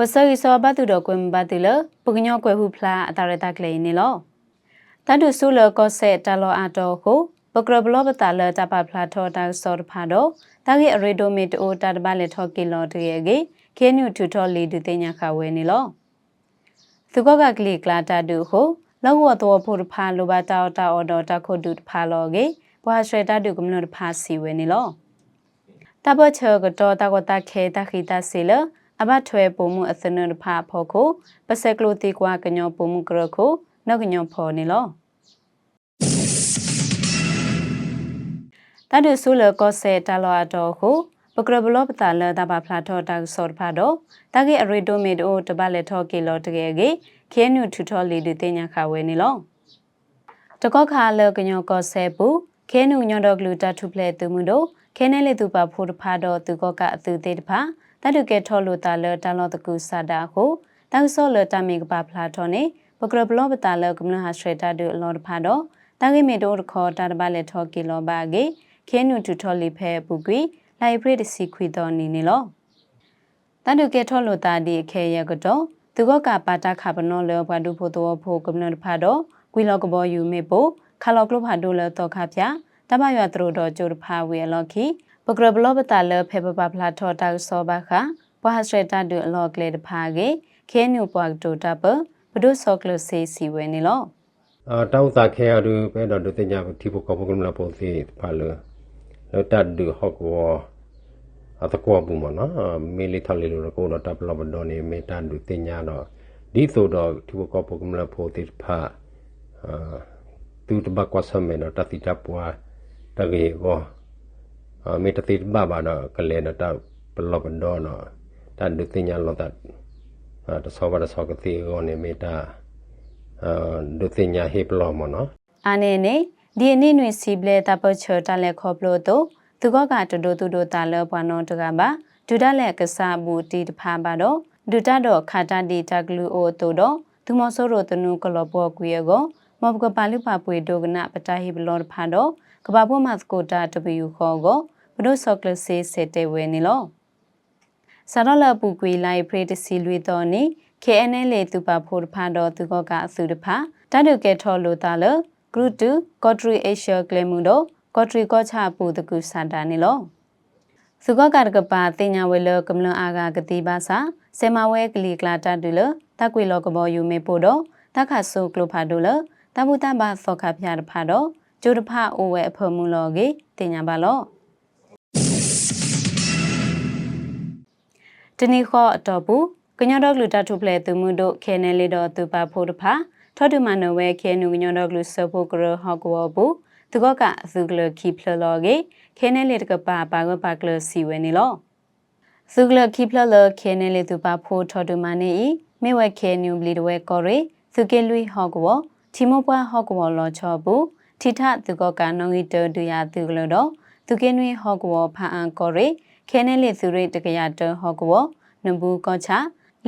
ပစရီစောဘတ်တူတော့ကွမ်ဘတ်တူလပကညောကွယ်ဟုဖလာအတာရတကလေးနေလောတတ်တူဆူလကောဆက်တလောအတော်ကိုပကရဘလောပတာလတပဖလာထောတာစောတဖာတော့တာဂေအရီဒိုမီတိုတာတဘလက်ထောကီလောတရေကေခဲနျူထူထောလီဒူတင်ညာခဝဲနေလောသူကကကလီကလာတာတူကိုလောဝတော်ဖို့ဖာလိုပါတာတာအော်တော်တခုဒူဖာလောကေဘွာဆွေတာတူကမနဖာစီဝဲနေလောတဘချေကတော့တကတခဲတခိတစီလ အဘထွဲပုံမှုအစနရဖာဖို့ကိုပစက်ကလိုတီကွာကညောပုံမှုကရကိုနောက်ကညောဖော်နေလောတတ်တူဆူလကောဆေတလောအတော်ကိုပကရဘလောပတာလတဘဖလာထောတာဆော့ဖာတော့တကေအရီဒိုမီဒိုတဘလက်ထောကီလောတကယ်ကေခဲနုထူထောလီဒီတင်ညာခဝဲနေလောတကောခါလကညောကောဆေပူခဲနုညောတော့ဂလူတာထုပလက်သူမှုတို့ခဲနေလေသူပါဖိုးတဖာတော့သူကောကအသူသေးတဖာ တတုကေထောလိုတာလတလောတကူစာတာကိုတောက်ဆောလတမီကပါဖလာထောနေပကရဘလောပတာလကမနဟာစရတာဒူအလောတဖာတော့တကေမီတို့ခေါ်တာတဘလက်ထောကီလောပါကေခဲနုထူထောလီဖဲပူကွီလိုက်ပရိတစီခွေတော်နေနေလောတန်တုကေထောလိုတာဒီအခဲရကတော့သူကကပါတာခပနောလောဘဒုဖို့တော်ဖို့ကမ္နတဖာတော့ကွီလောကဘောယူမေပိုခါလောကလဖာဒိုလောတော့ခပြတမရွာသူတို့ကြိုတဖာဝေလော်ခီ ပကရဘလောပတာလဖေပပပလာထောတာဆောဘခပဟစရတာဒူအလောကလေတဖာကေခဲနုပွားတိုတာပဘဒုဆောကလစေစီဝဲနေလောအာတောင်းစာခဲရတူပဲတော့ဒုတင်ညာတိဖို့ကောပကမလာပေါ်စီပါလောလောတတ်ဒူဟော့ကောအတကောဘူးမနော်မေလီထလီလိုကိုတော့တပ်လဘဒိုနေမေတန်ဒူတင်ညာတော့ဒီဆိုတော့တိဖို့ကောပကမလာပေါ်တိဖာအာသူတဘကွာဆမဲနော်တတိတပွားတကေကော အာမေတတိဘဘာတော့ကလေတော့တပ်ပလဘဒိုနော်တန်ဒူတင်ညာလောတတ်အာတဆောဘရဆောကတိကောနေမေတာအာဒုတင်ညာဟေပလောမနော်အာနေနေဒီအနည်းနွေစီပလေတပချောတလက်ခေါပလို့တော့သူကကတတိုတူတိုတာလောပွားနောတကပါဒုဒလက်ကစားဘူးတီတဖာပါတော့ဒုတတော့ခါတတီတကလူအိုတိုတော့သူမဆိုးရိုတနုကလောဘောကွေကိုမောဘကပါလိပါပွေဒိုကနာပတာဟိဘလောဖာတော့ကဘာဘောမတ်ကိုတာတပယူခေါ်ကို ဘဒုဆော့ကလစေစတဲ့ဝဲနေလောဆာရလပူကွေလိုက်ပရိတစီလွေတော်နေ KNL လေသူပါဖို့ဖာတော့သူကကအစုတဖာတတုကေထောလိုတာလဂရုတူကော့ထရီအေရှယ်ကလမှုတော့ကော့ထရီကောချပူတကူစတာနေလောသူကကတကပါတင်ညာဝဲလကမလအာဂကတိပါစာဆေမဝဲကလီကလာတတူလတကွေလောကဘောယူမေပို့တော့တခါဆုကလိုဖာတို့လတဘူတဘာစောခဖျားတဖာတော့ကျိုးတဖအိုဝဲအဖမှုလောကေတင်ညာပါလော တနီခောအတော်ဘူးကညောတော့လူတထုပလေသူမှုတို့ခဲနေလေတော့သူပါဖို့တဖာထော်တူမနဝဲခဲနုကညောတော့လူဆဖို့ကရဟောကောဘူးသူကကသူကလခိဖလလောကေခဲနေလေတကပါပါကပါကလစီဝဲနေလောသူကလခိဖလလခဲနေလေသူပါဖို့ထော်တူမနေဤမေဝဲခဲနုဘလီတဝဲကောရေသူကေလွိဟောကောတီမောပွားဟောကောလောချောဘူးထိထသူကကနောင်ဤတောတူရသူကလတော့သူကေနွေဟောကောဖာအန်ကောရေ ခဲနေလေသူရိတကရတဟောကောနဘူးကောချ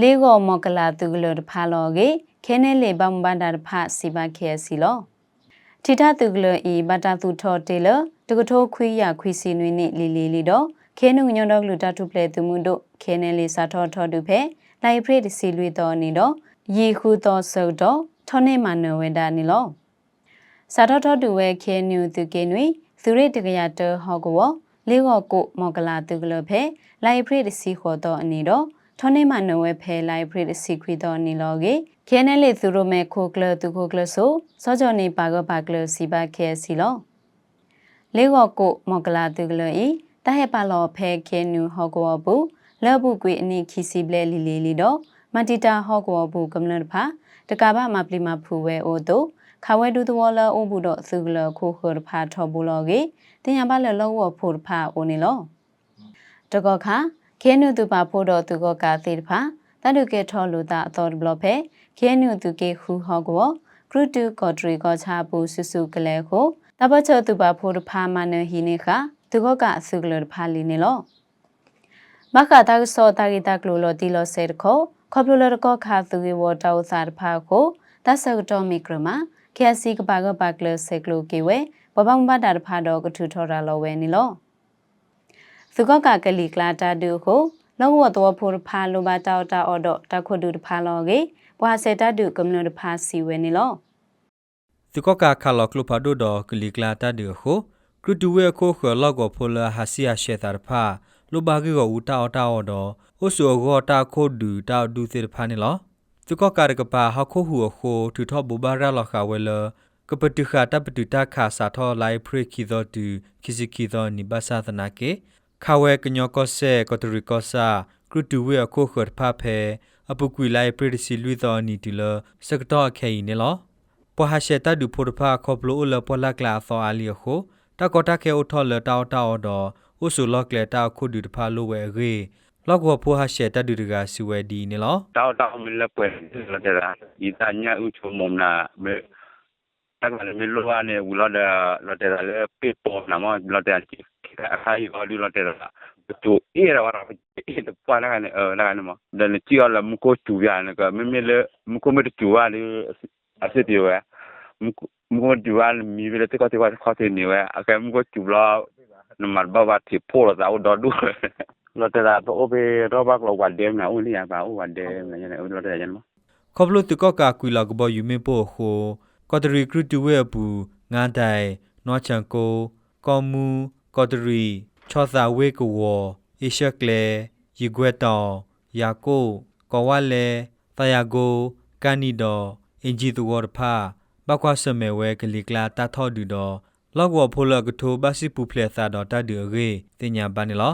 လေးကောမောကလာသူကလတဖာလောကေခဲနေလေဘမ်ဘန္တာတဖာစီပါခဲစီလောထိထသူကလဤဘတာသူထော်တေလတကထိုးခွေးရခွေးစီနွေနိလီလီလီတော့ခဲနုညောတော့လူတထုပလေသူမှုတို့ခဲနေလေစာထောထော်တူဖဲလိုက်ဖရစ်စီလွေတော်နေတော့ယေခုတော်ဆုတ်တော့ထောနေမနဝေဒနီလောစာထောထော်တူဝဲခဲနုသူကေနွေသူရိတကရတဟောကော လေးကောကိုမောကလာသူကလဖဲလိုက်ဖရစ်စီခေါ်တော့အနေတော့ထောနေမနဝဲဖဲလိုက်ဖရစ်စီခွေတော်နီလောကေခဲနေလေသူတို့မဲ့ခိုကလသူခိုကလဆိုစောကြောနေပါကပါကလစီပါခဲစီလောလေးကောကိုမောကလာသူကလဤတဟဲပါလောဖဲခဲနူဟောကောဘူးလော့ဘူးကွေအနိခီစီပလဲလီလီလီတော့မတီတာဟောကောဘူးကမ္လန်ဖာတကဘာမပလီမဖူဝဲအိုတို့ ခဝဲဒူတဝလအိုဘူးတော့သူကလခိုခေါ်ဖာထော်ဘူးလောကေတင်ရပါလလောဝဖို့ဖာအိုနေလောတကောခါခဲနုသူပါဖို့တော့သူကကသေးတဖာတတုကေထောလူတာအတော်ဘလော့ဖဲခဲနုသူကေခူဟောကောကရုတူကောထရီကောချာပူဆုစုကလဲကိုတပတ်ချသူပါဖို့တဖာမနဟီနေခသူကကအစုကလတဖာလီနေလောမခတာဆောတာဂီတာကလိုလောတီလောဆေတခောခေါပလိုလတကောခါသူဝေဝတောက်စာတဖာကိုတဆကတော့မီကရမ ခဲစီကပါကပါကလဆေကလိုကေဝဲဘဘမဘတာတဖာတော့ကထူထော်တာလောဝဲနေလောသူကကကလီကလာတာဒူကိုလောဝတော်ဖိုဖာလိုဘာတောက်တာအော်တော့တခုဒူတဖာလောကေဘွာစေတဒုကမ္နတဖာစီဝဲနေလောသူကကခါလကလပဒိုဒကလီကလာတာဒီခိုကရတူဝဲခိုခလောကဖိုလာဟာစီယာရှေတာဖာလိုဘာဂီကိုဦးတာတာအော်တော့ဟိုဆူဂောတာခိုဒူတာဒူစေဖာနေလော သူကကာရကပါဟခိုဟူခိုထူထောဘူဘာရာလခဝဲလကပတူခတာပတူတာခါစာထောလိုက်ဖရခီသောတူခီစီခီသောနိဘာသာသနာကေခဝဲကညောကောဆေကတရီကောစာကရတူဝဲခိုခတ်ဖာဖဲအပုကွေလိုက်ပရစီလူသောနီတီလစကတော့ခဲနေလောပဟာရှေတာဒူဖိုဒဖာခေါပလိုလပလကလာသောအလီခိုတကောတကေအိုထောလတောက်တောက်တော့ဥဆူလော့ကလေတာခုဒူတဖာလိုဝဲရေ လော့ကောဖိုဟာရှေတာဒူတကစီဝဲဒီနေလော tao tao mình là quên là thế là ý ta nhá u chu mồm là me ta là mình lo anh u lo da lo thế là pe po na mo lo thế là cái khai ở đi lo thế là chu ý là vào ý là qua là cái ờ là cái mà đây là chỉ là mu ko chu ya này cái mình mình là mu ko mình chu à đi à sẽ điều à mu mu ko chu à mi về tới có thể qua có thể nhiều à cái mu ko chu lo nó mà bao bát thì po là tao đó đủ เราแต่ละโอเปรอบบักเราวันเดมนะอุ้ยนี่ป่าอุ้วันเดมอะไรเนี่ยเราแต่ยันมั้ง ခေါပလိုတကောကကွီလာကဘယူမေပိုခိုကောတရီကရတူဝဲပူငါတိုင်နွားချန်ကိုကောမူကောတရီချောသာဝဲကဝအေရှက်ကလေရီကွက်တောင်ယာကိုကောဝလဲတယာကိုကန်နီဒိုအင်ဂျီတူဝရဖာဘကွာဆမဲဝဲကလီကလာတာထော်ဒူဒိုလောက်ဝဖိုလကထိုဘစီပူဖလက်သာဒတာဒူရေတင်ညာပါနေလော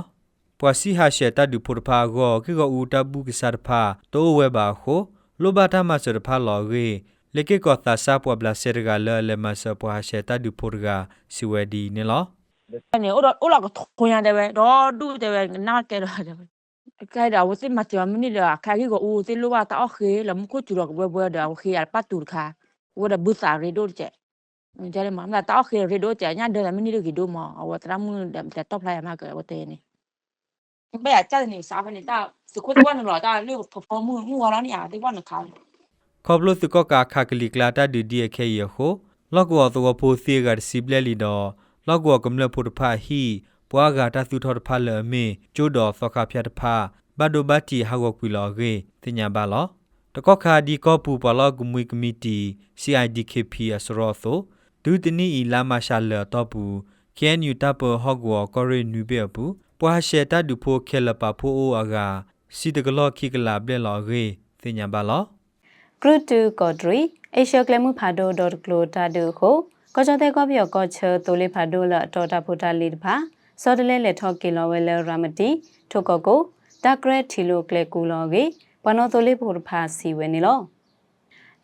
ပွာစီဟာရှေတဒူဖုရဖာဂောခေကောဦးတဘူးကစားဖာတိုးဝဲပါခိုလိုဘာတာမဆရဖာလောဂေလေကေကောသာစာပွာဘလာဆေရဂလဲလေမဆပွာရှေတဒူဖုရဂစီဝဲဒီနေလော ne ora ora ko thonya de be do du de be na ke do de be ka da wo se ma ti ma ni da ka ki ko u se lo ba ta o khe la mu ko chu ro ko bwe bwe da o khe al pa tu kha wo da bu sa re do che ni ja le ma na ta o khe re do che nya de la mi ni do ki do ma o wa tra mu da da top la ya ma ka wo te ni be ya cha ni sa fa ni ta su ko de wa no lo ta le ko po mu mu wa la ni ya de wa no ka ခေါပလိုစကောကာခါကလီကလာတာဒူဒီအခဲရခိုလော့ကောသောဖိုစီဂါစီဘလက်လီဒောလော့ကောကမလဖုရဖာဟီပွာဂါတာသူထော်ဖာလေမေကျိုးတော်သောခဖြတ်ဖာဘတ်ဒိုဘတ်တီဟာကောကွီလောဂေတင်ညာပါလောတကောခါဒီကောပူပလောကမွေကမီတီ CIDKP အစရောသောဒူတနီအီလာမရှာလတော့ပူ KNU တပ်ပဟော့ကောကောရီနူဘေပူ ပွာရှေတာဒူဖိုခဲလပါဖိုအိုအဂါစီတကလောခိကလာဘလက်လောဂေတင်ညာပါလောဂရုတူကောဒရီအေရှကလမှုဖာဒို .glo.do ကိုကောချတဲ့ကောပြောကောချတိုလေးဖာဒိုလာတော်တာဖူတာလီတဖာစောဒလဲလက်ထောက်ကီလောဝဲလဲရာမတီထိုကောကိုတဂရက်ထီလိုကလေကူလောကေဘနောတိုလေးဖူတဖာစီဝဲနေလော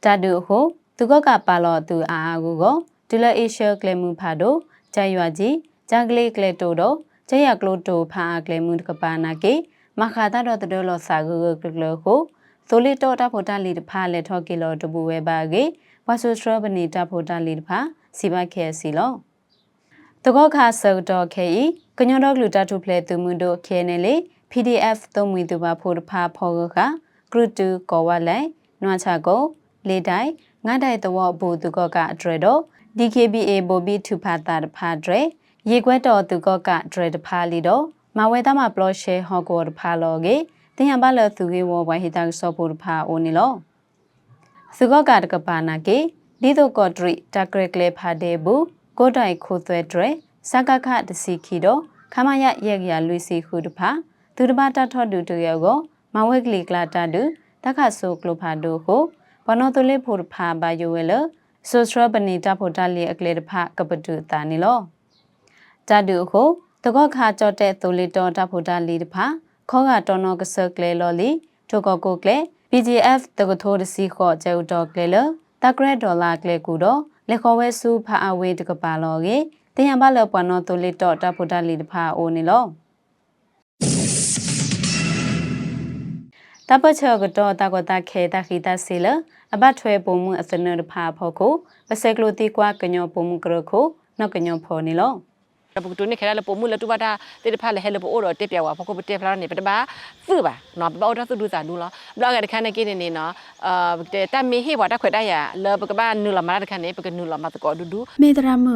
တဒုဟိုသူကောကပါလောသူအာအာကိုကိုဒူလာအေရှကလမှုဖာဒိုဂျာယွာကြီးဂျာကလေးကလေတိုတော့ ဂျယကလိုတိုဖာကလေမှုကပါနာကေမခါတာတော့တတော်လောစာဂုကကလကိုဆိုလီတော့တာဖိုတာလီတဖာလက်ထော့ကီလောတပူဝဲပါကေဝါဆူစထရဘနီတာဖိုတာလီတဖာစီဘခဲစီလောတကောခါဆောတော့ခဲဤကညောတော့ဂလူတာထုဖလေသူမှုတို့ခဲနေလေ PDF သုံးမီသူပါဖိုတဖာဖောကခဂရုတူကောဝလဲနွားချကိုလေတိုင်ငါတိုင်တော့ဘူသူကောကအဒရတော့ DKBA ဘောဘီထူဖာတာတဖာဒရ ရေခွဲတော်သူကောကဒရတဖာလီတော့မဝဲသားမဘလော့ရှဲဟော့ကောတဖာလောကေတင်ရပါလသူကေဝဝဟိတဆောပူတဖာအိုနီလောသုကောကတကပါနာကေဒီတိုကောဒရီတကရကလေဖာဒေဘူးကိုတိုင်ခိုသွဲဒရစကခတစီခီတော့ခမရရက်ရလွီစီခုတဖာသူတပါတထော့တူတရောကိုမဝဲကလီကလာတာတူတခဆိုကလိုဖာဒိုကိုဘနောတလေးဖို့ဖာဘာယဝဲလဆိုစထရပနီတာဖို့တလီအကလေတဖာကပတူတာနီလော တဒုကိုတကောခါကြော့တဲ့သူလီတော်တာဖို့တလီတဖာခေါကတော်နောကဆကလေလော်လီထိုကောကိုကလေ PGF တကထိုးတစီခေါ်ကျဲဥတော်ကလေလတကရက်ဒေါ်လာကလေကူတော့လေခေါ်ဝဲစုဖာအဝေးတကပါလောကေတင်ရပါလပွားနောသူလီတော်တာဖို့တလီတဖာအိုနီလောတပချောကတော့တကတခဲတခိတစီလအဘတ်ထွဲပုံမှုအစနရဖာဖို့ကိုပစက်ကလိုတီကွာကညောပုံမှုကရခုနောက်ကညောဖော်နေလော la bu tu ni khala la po mu la tu ba da te de pha la he la po o ro te pya wa pho ko te pha ni pa ba su ba no ba o da su du sa du lo bla ga de khan ne ki ni ni no uh te ta mi he wa da khwe da ya la ba ka ba nu la ma da khan ne pa ka nu la ma ta ko du du မေဒရာမ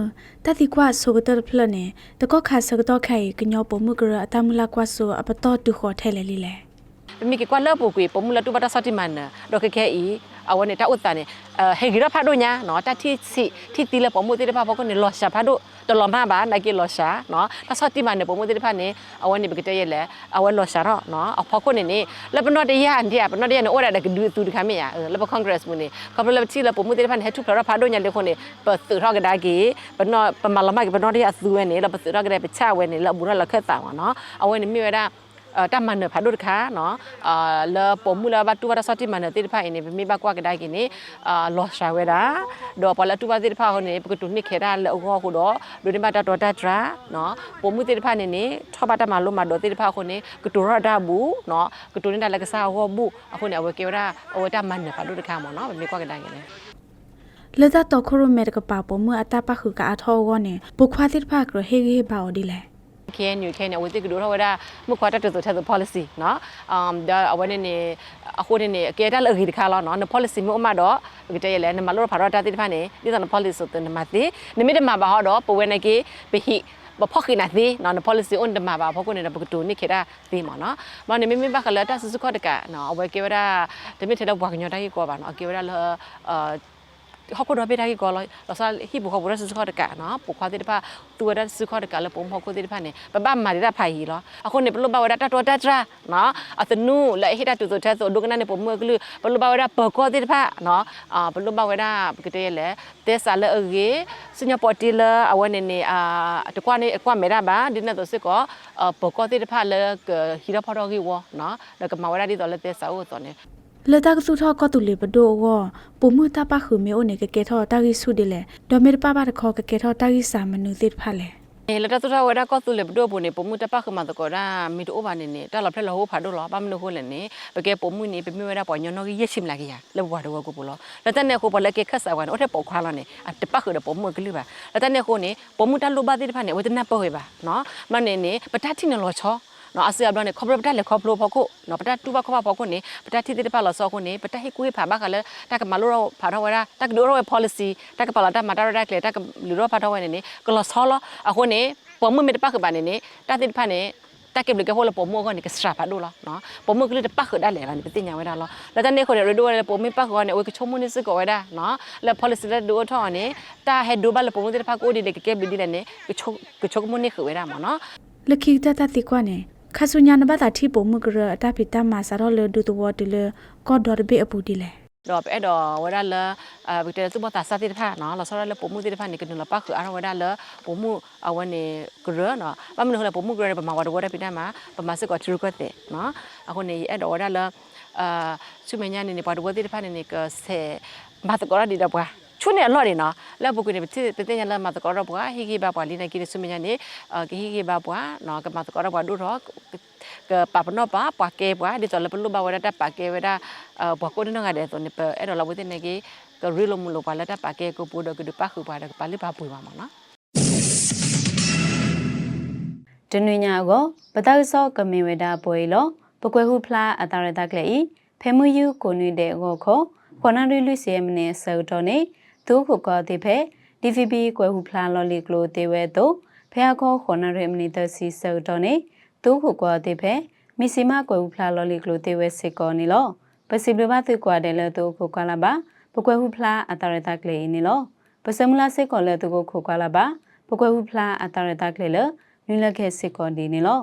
တတိကွာဆိုကတဖလနဲ့တကောခါစကတော့ခိုင်ကညောပုံမှုကရအတမလာကွာဆိုအပတော်တူခေါ်ထဲလေလေလေ mi ke kwa le po kwe po mu la tu ba ta sa ti man do ke ke i awane ta ut ta ne he gi ra pha do nya no ta thi si thi ti le po mu ti de pha po ko ne lo sha pha do တလောမဘာနိုင်ကီလောရှာနော်တဆော့တီမန်နေပုံမတဲ့ဖာနေအဝနေဘကတဲ့ရလေအဝလောရှာတော့နော်အဖောက်ခုနေနေလပနော့တရအန်တီပနော့တရနေဩရတဲ့ကဒူတူတခမရလပကွန်ဂရက်စ်မနေကပလပချီလပုံမတဲ့ဖာနေဟက်တူဖရဖာဒိုညာလေခုနေပသရကဒါကီပနော့ပမလမကပနော့တရအသူဝဲနေလပသရကတဲ့ပချဝဲနေလဘူရလခက်တာဝနော်အဝနေမြဝဲတာ တမန်နဖာဒုတ်ခါနော်အာလပုံမူလာဘတူဝရစတိမန်တေတဖာအင်းမိဘကွာကဒိုင်ကင်းအာလောရှာဝဲတာဒေါ်ပလတူဝတေတဖာဟိုနေပကတုနိခေတာလောဟောခုတော့ဒိုဒီမတာတော်တတရာနော်ပုံမူတေတဖာနေနေထောပါတမလို့မတော်တေတဖာခုနေကတူရဒါဘူးနော်ကတူနေတာလကစားဟောဘူးအခုနေအဝကေဝရအဝတမန်နဖာဒုတ်ခါမောနော်မိကွာကဒိုင်ကင်းလေတာတော့ခရမဲကပါပေါ်မအတာပခုကအထောဝနေပုခွာတိဖကရဟေဂေဘာအိုဒီလေ KNU KNU ဝတိကဒိုရဝဒမခွာတတ်တူတဲ့ policy နော်အမ်ဒါအဝနေနေအခုနေအကဲတလအဂီတခါလောနော် policy မြို့မှာတော့ဒီတရလဲနမလို့ဖာတော့တာတိဖာနေဒီတော့ policy ဆိုတဲ့နမတိနမိတမှာဘာတော့ပဝဲနေကေပဟိဘဖောက်ခိနာသေးနော် policy on တမှာဘာဖောက်ကနေဘကတူနိခေတာသေးမနော်မနေမိမိဘခလာတာစစခေါ်တကနော်အဝဲကေဝဒတမိတဲ့ဘွားကညတာကြီးကောပါနော်ကေဝဒလအာ ဟောက်ကတော့ပေးတာကြီးကောလို့လောစားဟိဘူခဘူရစစခေါ်တကနော်ပုခွာတဲ့ဖာတူရစစခေါ်တကလည်းပုံဖောက်ကိုတဲ့ဖာနေပပမာရတာဖိုင်လောအခုနေဘလို့ဘဝရတာတော်တတ် tra နော်အသနုလက်ဟိတာတူတူတဲ့ဆိုဒုကနာနေပုံမွေကလူဘလို့ဘဝရပကောတဲ့ဖာနော်အာဘလို့ဘဝရပကတဲ့လေတဲ့ဆာလေအေစညပေါ်တီလာအဝနေနေအာတကွာနေအကွာမေရာဘာဒီနေတော့စစ်ကောပကောတဲ့ဖာလေဟိရဖော်တော်ကြီးဝနော်လကမဝရဒီတော့လေတဲ့ဆာဦးတော့နေ လေတာကစုထောကတူလေပဒိုဝပုမတာပခုမေအိုနေကကေထောတာဂိဆုဒီလေဒေါ်မေပပတခောကကေထောတာဂိစာမနုတိဖာလေ Eh la tu ra ko tu le do bo ne po mu ta pa khma to ko ra mi do ba ne ne ta la phle lo ho pha do lo pa mi no ho le ne ba ke po mu ni pe mi wa ra po nyo no gi ye sim la gi ya le bo do ko po lo la ta ne ko po le ke khat sa wa no o the po khwa lo ne a te pa khu de po mu gi lu ba la ta ne ko ne po mu ta lo ba ti de pha ne wa ta na po he ba no ma ne ne pa ta thi ne lo cho နော် အစီအဘလနဲ့ခေါပရပတက်လေခေါပလိုဖို့ကိုနော်ပတက်တူဘခေါပဖို့ကိုနေပတက်တိတိပါလောစောကိုနေပတက်ဟိကွေးဖာဘကလည်းတက်ကမလိုတော့ဖာတော့ဝရတက်ဒိုရော policy တက်ကပါလာတမတာရတက်လေတက်ကလူရောဖာတော့ဝနေနေကလဆောလအခုနေပေါ်မှုမေတပတ်ကပါနေနေတတိဖာနေတက်ကဘလကဟိုလပေါ်မှုကနေကစထရာဖာဒိုလာနော်ပေါ်မှုကလေးတပတ်ခဒါလေလာနေပတိညာဝဲတာလောလက်တနေခေါ်ရဒိုရပေါ်မှုပတ်ကောနေဝကချုံမှုနေစကောဝဲတာနော်လက် policy လက်ဒိုထောင်းနေတာဟက်ဒိုဘလပေါ်မှုတဖာကိုဒီလေကကဘဒီလေနေကချုကချုမှုနေခဝဲတာမနော်လခိတတတိကွာနေ ခဆုညာနဘတာတိပုံမကရအတပိတမဆာရောလေဒူတဝတလေကောဒေါ်ဘေအပူဒီလေတော့ပဲတော့ဝရလာအဘကတဲ့သူမတာစတိတဖာနော်လာဆောရလေပုံမှုတိတဖာနေကနလပါခအရဝရလာပုံမှုအဝနေကရနော်ဘာမလို့လဲပုံမှုကရပမာဝရဝရပိတမှာပမာစကောထရကတဲ့နော်အခုနေအဲ့တော့ဝရလာအာစုမညာနေနေပါတော့တိတဖာနေနေကဆေမတ်ကောရဒီတော့ဘွာ ชุเนี่ยลอดนี่เนาะแล้วบุกุเนี่ยติติเนี่ยละมาตะกอรบว่าฮิกิบาบว่าลีนะกิสุมญาเนี่ยเอ่อฮิกิบาบว่าเนาะกมาตะกอรบว่าดูรอกကပပနောပါပကေပွားဒီတော်လပလူဘဝရတာပကေဝဒဘကိုနငါတဲ့တော့နေပအဲ့တော့လဝတိနေကေကရီလိုမလိုပါလက်တာပကေကိုပိုဒကဒပခုပါဒပါလိပါပွေပါမနော် ဒနွေညာကိုပတောက်စောကမင်ဝဒပွေလောပကွယ်ဟုဖလားအတာရတကလေဤဖေမူယူကိုနွေတဲ့ကိုခေါခေါနာရီလူစီယမနေဆောတော်နေ သူခုကောတိဖဲ DVB ကွယ်ဟုဖလားလော်လီကလိုတေဝဲတို့ဖះခေါခေါနာရီမနီတစီဆောတော်နေသူခုကောတိဖဲမီစီမကွယ်ဟုဖလားလော်လီကလိုတေဝဲစစ်ကောနေလောပစီဘလဘသူကွာတယ်လေသူခုကွာလာပါပကွယ်ဟုဖလားအတာရတကလေနေလောပစမလာစစ်ကောလေသူခုကွာလာပါပကွယ်ဟုဖလားအတာရတကလေလနွေလက်ခဲစစ်ကောဒီနေလော